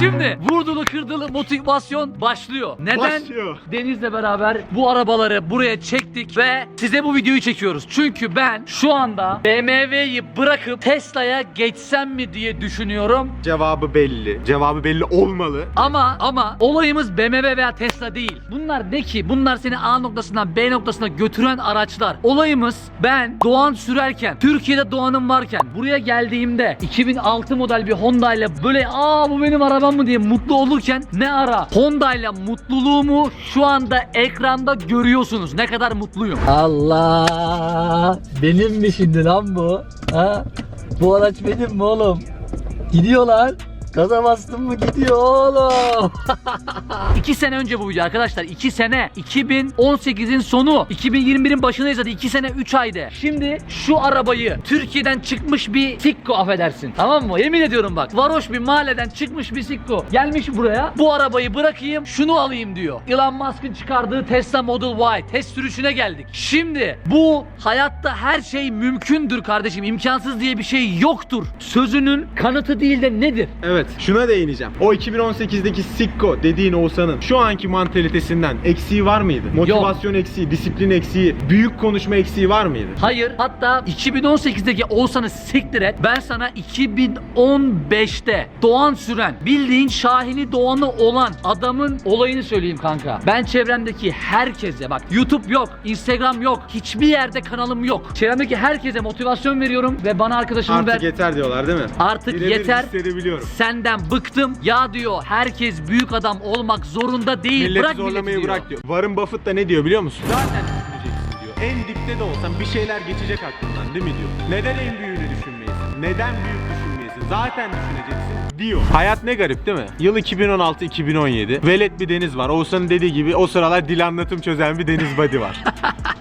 Şimdi vurdulu kırdılı motivasyon başlıyor. Neden? Başlıyor. Deniz'le beraber bu arabaları buraya çektik ve size bu videoyu çekiyoruz. Çünkü ben şu anda BMW'yi bırakıp Tesla'ya geçsem mi diye düşünüyorum. Cevabı belli. Cevabı belli olmalı. Ama ama olayımız BMW veya Tesla değil. Bunlar ne ki? Bunlar seni A noktasından B noktasına götüren araçlar. Olayımız ben Doğan sürerken, Türkiye'de Doğan'ım varken buraya geldiğimde 2006 model bir Honda ile böyle aa bu benim arabam mı diye mutlu olurken ne ara Honda ile mutluluğumu şu anda ekranda görüyorsunuz. Ne kadar mutluyum. Allah! Benim mi şimdi lan bu? Ha? Bu araç benim mi oğlum? Gidiyorlar. Gaza bastım mı gidiyor oğlum. 2 sene önce bu video arkadaşlar. 2 sene. 2018'in sonu. 2021'in başındayız hadi 2 sene 3 ayda. Şimdi şu arabayı Türkiye'den çıkmış bir Sikko affedersin. Tamam mı? Yemin ediyorum bak. Varoş bir mahalleden çıkmış bir Sikko. Gelmiş buraya. Bu arabayı bırakayım şunu alayım diyor. Elon Musk'ın çıkardığı Tesla Model Y. Test sürüşüne geldik. Şimdi bu hayatta her şey mümkündür kardeşim. İmkansız diye bir şey yoktur. Sözünün kanıtı değil de nedir? Evet şuna değineceğim. O 2018'deki Sikko dediğin Oğuzhan'ın şu anki mantalitesinden eksiği var mıydı? Motivasyon eksiği, disiplin eksiği, büyük konuşma eksiği var mıydı? Hayır. Hatta 2018'deki Oğuzhan'ı siktir et. Ben sana 2015'te Doğan süren, bildiğin Şahini Doğan'ı olan adamın olayını söyleyeyim kanka. Ben çevremdeki herkese bak YouTube yok, Instagram yok, hiçbir yerde kanalım yok. Çevremdeki herkese motivasyon veriyorum ve bana arkadaşımı Artık ver. yeter diyorlar değil mi? Artık Birebir yeter. hissedebiliyorum. Senden bıktım. Ya diyor herkes büyük adam olmak zorunda değil. Milleti bırak zorlamayı milleti diyor. bırak diyor. Warren Buffett da ne diyor biliyor musun? Zaten düşüneceksin diyor. En dipte de olsan bir şeyler geçecek aklından değil mi diyor. Neden en büyüğünü düşünmeyesin? Neden büyük düşünmeyesin? Zaten düşüneceksin diyor. Hayat ne garip değil mi? Yıl 2016-2017. Velet bir deniz var. Oğuzhan'ın dediği gibi o sıralar dil anlatım çözen bir deniz body var.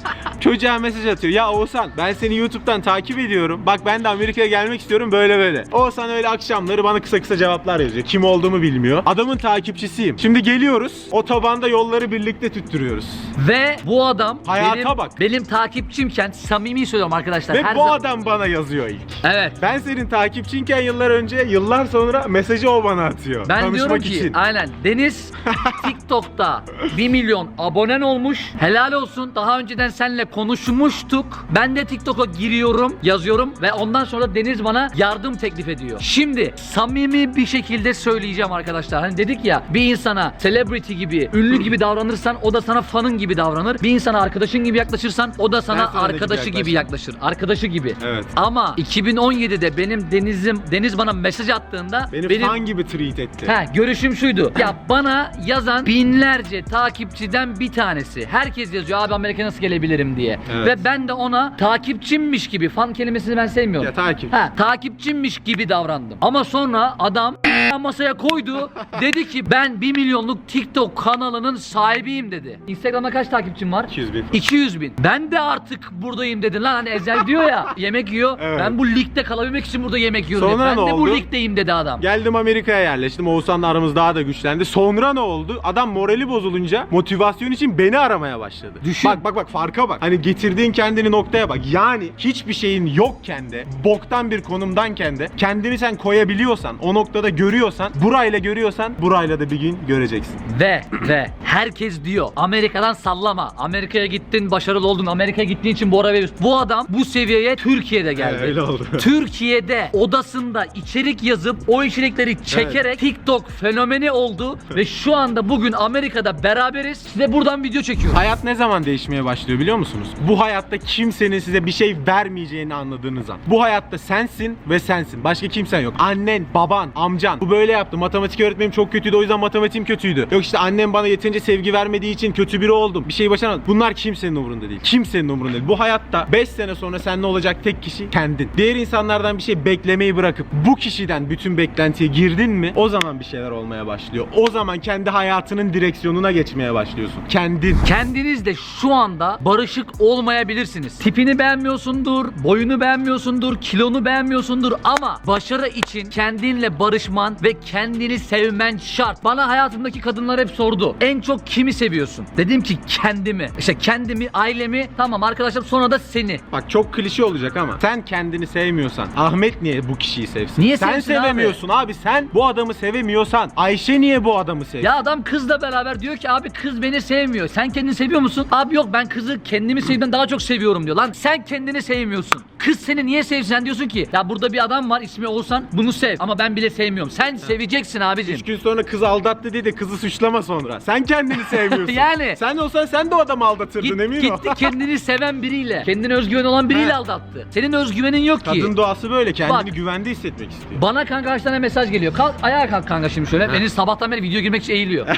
Çocuğa mesaj atıyor. Ya Oğuzhan ben seni YouTube'dan takip ediyorum. Bak ben de Amerika'ya gelmek istiyorum böyle böyle. Oğuzhan öyle akşamları bana kısa kısa cevaplar yazıyor. Kim olduğumu bilmiyor. Adamın takipçisiyim. Şimdi geliyoruz. Otobanda yolları birlikte tüttürüyoruz. Ve bu adam Hayata benim, bak. benim takipçimken samimi söylüyorum arkadaşlar. Ve her bu zaman- adam bana yazıyor ilk. Evet. Ben senin takipçinken yıllar önce, yıllar sonra mesajı o bana atıyor. Ben Tanışmak diyorum ki için. aynen Deniz TikTok'ta 1 milyon abonen olmuş. Helal olsun. Daha önceden seninle konuşmuştuk. Ben de TikTok'a giriyorum, yazıyorum ve ondan sonra Deniz bana yardım teklif ediyor. Şimdi samimi bir şekilde söyleyeceğim arkadaşlar. Hani dedik ya bir insana celebrity gibi, ünlü gibi davranırsan o da sana fanın gibi davranır. Bir insana arkadaşın gibi yaklaşırsan o da sana Ben sana da arkadaşı gibi yaklaşır. Arkadaşı gibi. Evet. Ama 2017'de benim Deniz'im Deniz bana mesaj attığında Beni benim fan gibi tweet etti. Ha görüşüm şuydu. Ya bana yazan binlerce takipçiden bir tanesi. Herkes yazıyor abi Amerika'ya nasıl gelebilirim diye. Evet. Ve ben de ona takipçimmiş gibi fan kelimesini ben sevmiyorum. Ya takip. Ha takipçimmiş gibi davrandım. Ama sonra adam masaya koydu. dedi ki ben 1 milyonluk TikTok kanalının sahibiyim dedi. Instagram'da kaç takipçim var? 200 bin. 200 bin. Ben de artık buradayım dedin lan hani Ezel diyor ya yemek yiyor. Evet. Ben bu ligde kalabilmek için burada yemek yiyorum. Sonra dedi. Ben ne de bu ligdeyim dedi adam. Geldim Amerika'ya yerleştim. Oğuzhan'la aramız daha da güçlendi. Sonra ne oldu? Adam morali bozulunca motivasyon için beni aramaya başladı. Düşün. Bak bak bak farka bak. Hani getirdiğin kendini noktaya bak. Yani hiçbir şeyin yokken de, boktan bir konumdanken de kendini sen koyabiliyorsan, o noktada görüyorsan, burayla görüyorsan, burayla da bir gün göreceksin. Ve ve herkes diyor Amerika'dan sallama. Amerika'ya gittin başarılı oldun. Amerika'ya gittiğin için bu ara veriyorsun. Bu adam bu seviyeye Türkiye'de geldi. Öyle oldu. Türkiye'de odasında içerik yazıp o içerikleri çekerek TikTok fenomeni oldu ve şu anda bugün Amerika'da beraberiz. Size buradan video çekiyorum. Hayat ne zaman değişmeye başlıyor biliyor musunuz? Bu hayatta kimsenin size bir şey vermeyeceğini anladığınız an. Bu hayatta sensin ve sensin. Başka kimsen yok. Annen, baban, amcan. Bu böyle yaptı. Matematik öğretmenim çok kötüydü o yüzden matematiğim kötüydü. Yok işte annem bana yeterince sevgi vermediği için kötü biri oldum. Bir şey başaramadım. Bunlar kimsenin umurunda değil. Kimsenin umurunda değil. Bu hayatta 5 sene sonra sen ne olacak tek kişi kendin. Diğer insanlardan bir şey beklemeyi bırakıp bu kişiden bütün beklentiye girdin mi o zaman bir şeyler olmaya başlıyor. O zaman kendi hayatının direksiyonuna geçmeye başlıyorsun. Kendin. Kendinizle şu anda barışık olmayabilirsiniz. Tipini beğenmiyorsundur, boyunu beğenmiyorsundur, kilonu beğenmiyorsundur ama başarı için kendinle barışman ve kendini sevmen şart. Bana hayatımdaki kadınlar hep sordu. En çok kimi seviyorsun? Dedim ki kendimi. İşte kendimi, ailemi, tamam arkadaşlarım sonra da seni. Bak çok klişe olacak ama sen kendini sevmiyorsan Ahmet niye bu kişiyi sevsin? Niye sen sevsin abi? sevemiyorsun abi? Sen bu adamı sevemiyorsan Ayşe niye bu adamı sevsin? Ya adam kızla beraber diyor ki abi kız beni sevmiyor. Sen kendini seviyor musun? Abi yok ben kızı kendimi sevdiğimden daha çok seviyorum diyor. Lan sen kendini sevmiyorsun. Kız seni niye sevsin? Sen diyorsun ki ya burada bir adam var ismi Oğuzhan bunu sev. Ama ben bile sevmiyorum. Sen seveceksin abicim. Üç gün sonra kız aldattı diye de kızı suçlama sonra. Sen kendini sevmiyorsun. Yani. Sen olsan sen de o adamı aldatırdın Git, emin ol. gitti kendini seven biriyle. Kendine özgüven olan biriyle He. aldattı. Senin özgüvenin yok ki. Kadın doğası böyle kendini Bak. güvende hissetmek istiyor. Bana kanka kaç tane mesaj geliyor. Kalk ayağa kalk kanka şimdi şöyle. Beni sabahtan beri video girmek için eğiliyor.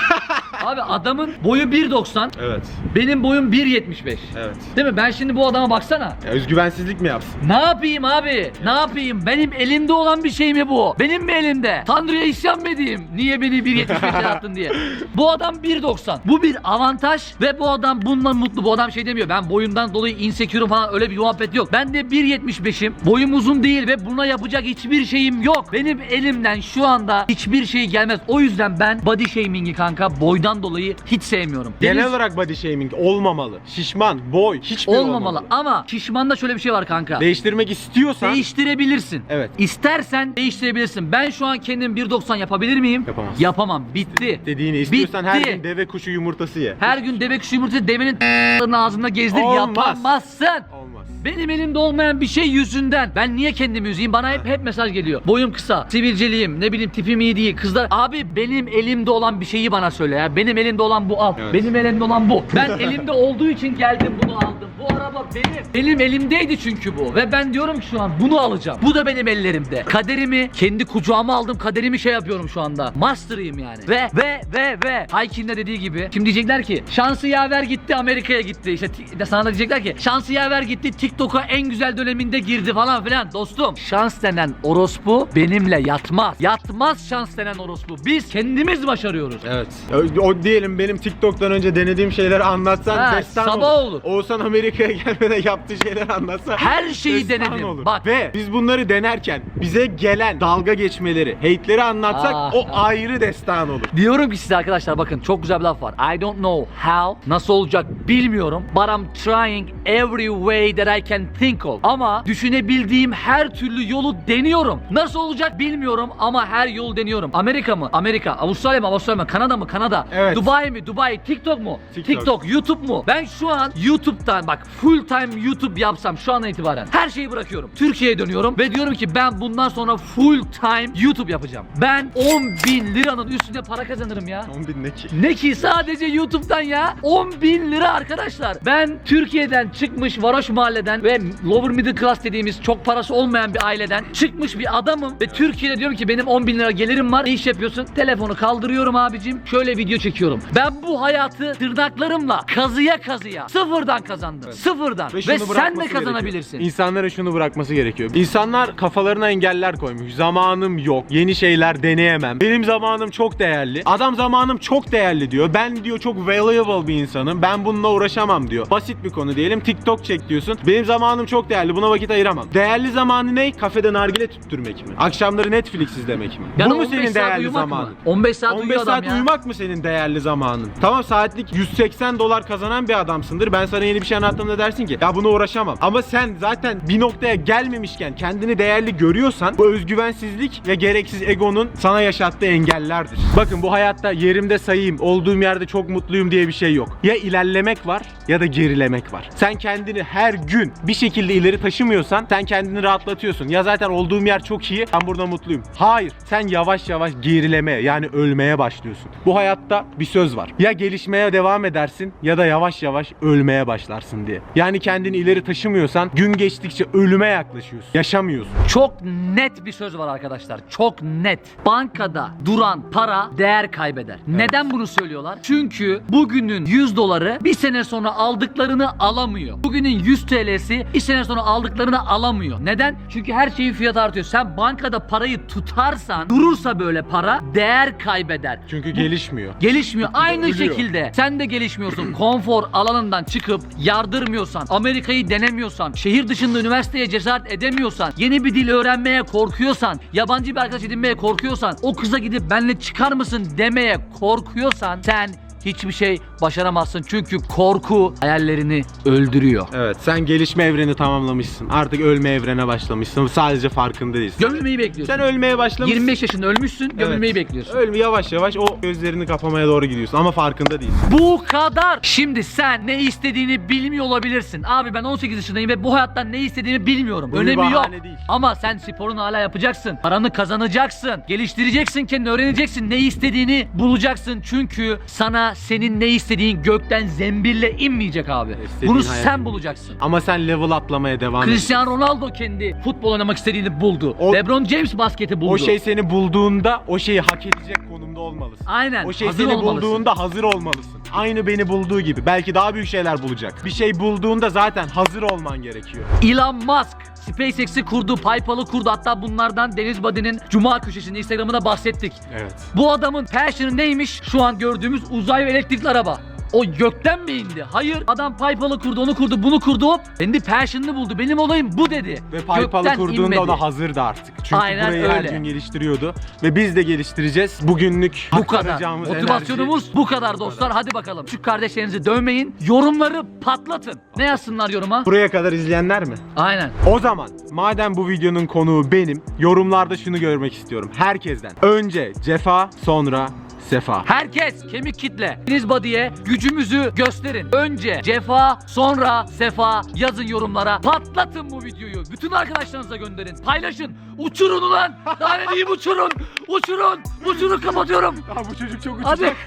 Abi adamın boyu 1.90. Evet. Benim boyum 1.75. Evet. Değil mi? Ben şimdi bu adama baksana. Ya özgüvensizlik mi yapsın? Ne yapayım abi? Ne yapayım? Benim elimde olan bir şey mi bu? Benim mi elimde? Tanrı'ya isyan mı edeyim? Niye beni 1.75 attın diye. Bu adam 1.90. Bu bir avantaj ve bu adam bundan mutlu. Bu adam şey demiyor. Ben boyumdan dolayı insecure'um falan öyle bir muhabbet yok. Ben de 1.75'im. Boyum uzun değil ve buna yapacak hiçbir şeyim yok. Benim elimden şu anda hiçbir şey gelmez. O yüzden ben body shaming'i kanka boydan dolayı hiç sevmiyorum. Genel Deniz- olarak body shaming olmamalı. Şişman, boy, hiçbir olmamalı. Ama şişmanda şöyle bir şey var kanka. Değiştirmek istiyorsan Değiştirebilirsin. Evet. İstersen değiştirebilirsin. Ben şu an kendim 1.90 yapabilir miyim? Yapamazsın. Yapamam. Bitti. dediğini istiyorsan her Bitti. gün deve kuşu yumurtası ye. Her gün deve kuşu yumurtası devenin ağzında gezdir. Olmaz. Yapamazsın. Olmaz. Benim elimde olmayan bir şey yüzünden ben niye kendimi üzeyim? Bana hep hep mesaj geliyor. Boyum kısa, sivilceliyim, ne bileyim tipim iyi değil. Kızlar abi benim elimde olan bir şeyi bana söyle ya. Benim elimde olan bu al. Evet. Benim elimde olan bu. Ben elimde olduğu için geldim bunu aldım. Bu araba benim. Benim elimdeydi çünkü bu. Ve ben diyorum ki şu an bunu alacağım. Bu da benim ellerimde. Kaderimi kendi kucağıma aldım. Kaderimi şey yapıyorum şu anda. Master'ıyım yani. Ve ve ve ve Haykin'in de dediği gibi. Şimdi diyecekler ki şansı yaver gitti Amerika'ya gitti. İşte de sana da diyecekler ki şansı yaver gitti TikTok'a en güzel döneminde girdi falan filan. Dostum şans denen orospu benimle yatmaz. Yatmaz şans denen orospu. Biz kendimiz başarıyoruz. Evet. O, o diyelim benim TikTok'tan önce denediğim şeyleri anlatsan Ha, destan sabah olur. Oğuzhan Amerika'ya gelmeden yaptığı şeyleri anlatsa Her şeyi destan denedim. olur. Bak. Ve biz bunları denerken bize gelen dalga geçmeleri, hate'leri anlatsak Ah. o ayrı destan olur. Diyorum ki size arkadaşlar bakın çok güzel bir laf var. I don't know how nasıl olacak bilmiyorum. But I'm trying every way that I can think of. Ama düşünebildiğim her türlü yolu deniyorum. Nasıl olacak bilmiyorum ama her yolu deniyorum. Amerika mı? Amerika. Avustralya mı? Avustralya mı? Kanada mı? Kanada. Evet. Dubai mi? Dubai. TikTok mu? TikTok. TikTok. YouTube mu? Ben şu an YouTube'dan bak full time YouTube yapsam şu andan itibaren her şeyi bırakıyorum. Türkiye'ye dönüyorum ve diyorum ki ben bundan sonra full time YouTube yapacağım. Ben 10 bin liranın üstünde para kazanırım ya. 10 bin ne ki? Ne ki sadece YouTube'dan ya 10 bin lira arkadaşlar. Ben Türkiye'den çıkmış varoş mahalleden ve lower middle class dediğimiz çok parası olmayan bir aileden çıkmış bir adamım ve Türkiye'de diyorum ki benim 10 bin lira gelirim var. Ne iş yapıyorsun? Telefonu kaldırıyorum abicim. Şöyle video çekiyorum. Ben bu hayatı tırnaklarımla kazıya kazıya sıfırdan kazandım. Sıfırdan. Ve, şunu sen de bırakması kazanabilirsin. gerekiyor. İnsanların şunu bırakması gerekiyor. İnsanlar kafalarına engeller koymuş. Zamanım yok. Yeni şeyler deneyemem. Benim zamanım çok değerli. Adam zamanım çok değerli diyor. Ben diyor çok valuable bir insanım. Ben bununla uğraşamam diyor. Basit bir konu diyelim. TikTok çek diyorsun. Benim zamanım çok değerli. Buna vakit ayıramam. Değerli zamanı ne? Kafede nargile tüttürmek mi? Akşamları Netflix izlemek mi? Bu mu 15 senin saat değerli uyumak zamanın? mı? 15 saat 15 uyuyor adam saat ya. uyumak mı senin değerli zamanın? Tamam saatlik 180 dolar kazanan bir adamsındır. Ben sana yeni bir şey anlattığımda dersin ki ya buna uğraşamam. Ama sen zaten bir noktaya gelmemişken kendini değerli görüyorsan bu özgüvensizlik ve gereksiz egonun sana yaşattığı engellerdir. Bakın bu hayatta yerimde sayayım, olduğum yerde çok mutluyum diye bir şey yok. Ya ilerlemek var ya da gerilemek var. Sen kendini her gün bir şekilde ileri taşımıyorsan sen kendini rahatlatıyorsun. Ya zaten olduğum yer çok iyi, ben burada mutluyum. Hayır, sen yavaş yavaş gerilemeye yani ölmeye başlıyorsun. Bu hayatta bir söz var. Ya gelişmeye devam edersin ya da yavaş yavaş ölmeye başlarsın diye. Yani kendini ileri taşımıyorsan gün geçtikçe ölüme yaklaşıyorsun. Yaşamıyorsun. Çok net bir söz var arkadaşlar. Çok net. Bankada duran para değer kaybeder. Neden bunu söylüyorlar? Çünkü bugünün 100 doları bir sene sonra aldıklarını alamıyor. Bugünün 100 TL'si bir sene sonra aldıklarını alamıyor. Neden? Çünkü her şeyin fiyatı artıyor. Sen bankada parayı tutarsan durursa böyle para değer kaybeder. Çünkü gelişmiyor. Gelişmiyor. Aynı ölüyor. şekilde sen de gelişmiyorsun. Konfor alanından çıkıp yardım kırmıyorsan, Amerika'yı denemiyorsan, şehir dışında üniversiteye cesaret edemiyorsan, yeni bir dil öğrenmeye korkuyorsan, yabancı bir arkadaş edinmeye korkuyorsan, o kıza gidip benle çıkar mısın demeye korkuyorsan sen hiçbir şey başaramazsın. Çünkü korku hayallerini öldürüyor. Evet sen gelişme evreni tamamlamışsın. Artık ölme evrene başlamışsın. Sadece farkında değilsin. Gömülmeyi bekliyorsun. Sen ölmeye başlamışsın. 25 yaşında ölmüşsün, gömülmeyi Evet. bekliyorsun. Ölme yavaş yavaş o gözlerini kapamaya doğru gidiyorsun ama farkında değilsin. Bu kadar. Şimdi sen ne istediğini bilmiyor olabilirsin. Abi ben 18 yaşındayım ve bu hayattan ne istediğimi bilmiyorum. Bir Önemi yok. bahane değil. Ama sen sporunu hala yapacaksın. Paranı kazanacaksın. Geliştireceksin kendini öğreneceksin. Ne istediğini bulacaksın. Çünkü sana senin ne istediğin gökten zembille inmeyecek abi. İstediğin Bunu hayal sen bulacaksın. Ama sen level atlamaya devam ediyorsun. Cristiano Ronaldo kendi futbol oynamak istediğini buldu. O- LeBron James basketi buldu. O şey seni bulduğunda o şeyi hak edecek konumda olmalısın. Aynen. O şey hazır seni olmalısın. bulduğunda hazır olmalısın. Aynı beni bulduğu gibi. Belki daha büyük şeyler bulacak. Bir şey bulduğunda zaten hazır olman gerekiyor. Elon Musk SpaceX'i kurdu, PayPal'ı kurdu. Hatta bunlardan Deniz Badi'nin Cuma köşesinde Instagram'da bahsettik. Evet. Bu adamın passion'ı neymiş? Şu an gördüğümüz uzay ve elektrikli araba. O gökten mi indi? Hayır. Adam PayPal'ı kurdu, onu kurdu, bunu kurdu hop. Kendi passion'ını buldu. Benim olayım bu dedi. Ve PayPal'ı Gökten kurduğunda inmedi. o da hazırdı artık. Çünkü Aynen burayı her öyle. gün geliştiriyordu. Ve biz de geliştireceğiz. Bugünlük Bu kadar. aktaracağımız Motivasyonumuz enerji- bu kadar dostlar. Hadi bakalım. Şu kardeşlerinizi dövmeyin. Yorumları patlatın. Ne yazsınlar yoruma? Buraya kadar izleyenler mi? Aynen. O zaman madem bu videonun konuğu benim, yorumlarda şunu görmek istiyorum. Herkesten. Önce cefa, sonra sefa. Herkes kemik kitle. Deniz Body'ye gücümüzü gösterin. Önce cefa, sonra sefa yazın yorumlara. Patlatın bu videoyu. Bütün arkadaşlarınıza gönderin. Paylaşın. Uçurun ulan. Daha ne diyeyim uçurun. Uçurun. Uçurun kapatıyorum. Ya bu çocuk çok Hadi. uçacak.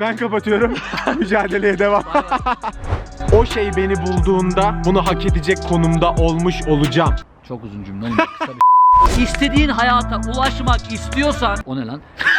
Ben kapatıyorum. Mücadeleye devam. o şey beni bulduğunda bunu hak edecek konumda olmuş olacağım. Çok uzun cümle oğlum. Kısa bir- İstediğin hayata ulaşmak istiyorsan O ne lan?